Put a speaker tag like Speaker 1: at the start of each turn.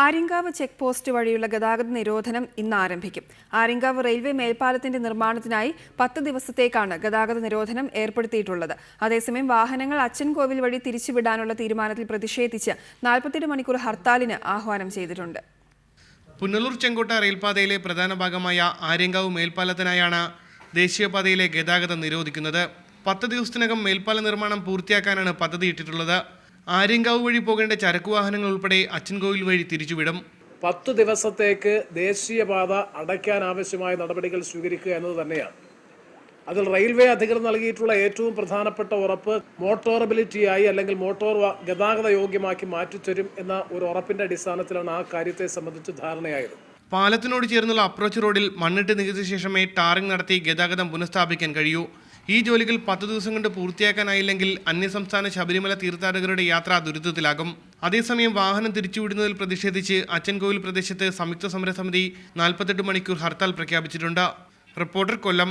Speaker 1: Aryankavu check post വഴിയുള്ള ഗതാഗത നിരോധനം ഇന്ന് ആരംഭിക്കും. ആര്യങ്കാവ് റെയിൽവേ മേൽപ്പാലത്തിന്റെ നിർമ്മാണത്തിനായി പത്ത് ദിവസത്തേക്കാണ് ഗതാഗത നിരോധനം ഏർപ്പെടുത്തിയിട്ടുള്ളത്. അതേസമയം വാഹനങ്ങൾ അച്ഛൻകോവിൽ വഴി തിരിച്ചുവിടാനുള്ള തീരുമാനത്തിൽ പ്രതിഷേധിച്ച് നാൽപ്പത്തിയെട്ട് മണിക്കൂർ ഹർത്താലിന് ആഹ്വാനം ചെയ്തിട്ടുണ്ട്.
Speaker 2: പുനലൂർ ചെങ്കോട്ട റെയിൽപാതയിലെ പ്രധാന ഭാഗമായ ആര്യങ്കാവ് മേൽപ്പാലത്തിനായാണ് ദേശീയപാതയിലെ ഗതാഗതം നിരോധിക്കുന്നത്. പത്ത് ദിവസത്തിനകം മേൽപ്പാല നിർമ്മാണം പൂർത്തിയാക്കാനാണ് പദ്ധതിയിട്ടിട്ടുള്ളത്. ആര്യങ്കാവ് വഴി പോകേണ്ട ചരക്കു വാഹനങ്ങൾ ഉൾപ്പെടെ അച്ചൻകോവിൽ വഴി തിരിച്ചുവിടും.
Speaker 3: പത്ത് ദിവസത്തേക്ക് ദേശീയപാത അടയ്ക്കാൻ ആവശ്യമായ നടപടികൾ സ്വീകരിക്കുക എന്നത് തന്നെയാണ്. അതിൽ റെയിൽവേ അധികൃതർ നൽകിയിട്ടുള്ള ഏറ്റവും പ്രധാനപ്പെട്ട ഉറപ്പ് മോട്ടോറബിലിറ്റിയായി അല്ലെങ്കിൽ മോട്ടോർ ഗതാഗത യോഗ്യമാക്കി മാറ്റിത്തരും എന്ന ഒരു ഉറപ്പിന്റെ അടിസ്ഥാനത്തിലാണ് ആ കാര്യത്തെ സംബന്ധിച്ച് ധാരണയായത്.
Speaker 2: പാലത്തിനോട് ചേർന്നുള്ള അപ്രോച്ച് റോഡിൽ മണ്ണിട്ട് നികത്തിയ ശേഷമേ ടാറിംഗ് നടത്തി ഗതാഗതം പുനഃസ്ഥാപിക്കാൻ കഴിയൂ. ഈ ജോലികൾ പത്ത് ദിവസം കൊണ്ട് പൂർത്തിയാക്കാനായില്ലെങ്കിൽ അന്യസംസ്ഥാന ശബരിമല തീർത്ഥാടകരുടെ യാത്ര ദുരിതത്തിലാകും. അതേസമയം വാഹനം തിരിച്ചുവിടുന്നതിൽ പ്രതിഷേധിച്ച് അച്ചൻകോവിൽ പ്രദേശത്ത് സംയുക്ത സമരസമിതി നാൽപ്പത്തെട്ട് മണിക്കൂർ ഹർത്താൽ പ്രഖ്യാപിച്ചിട്ടുണ്ട്. റിപ്പോർട്ടർ കൊല്ലം.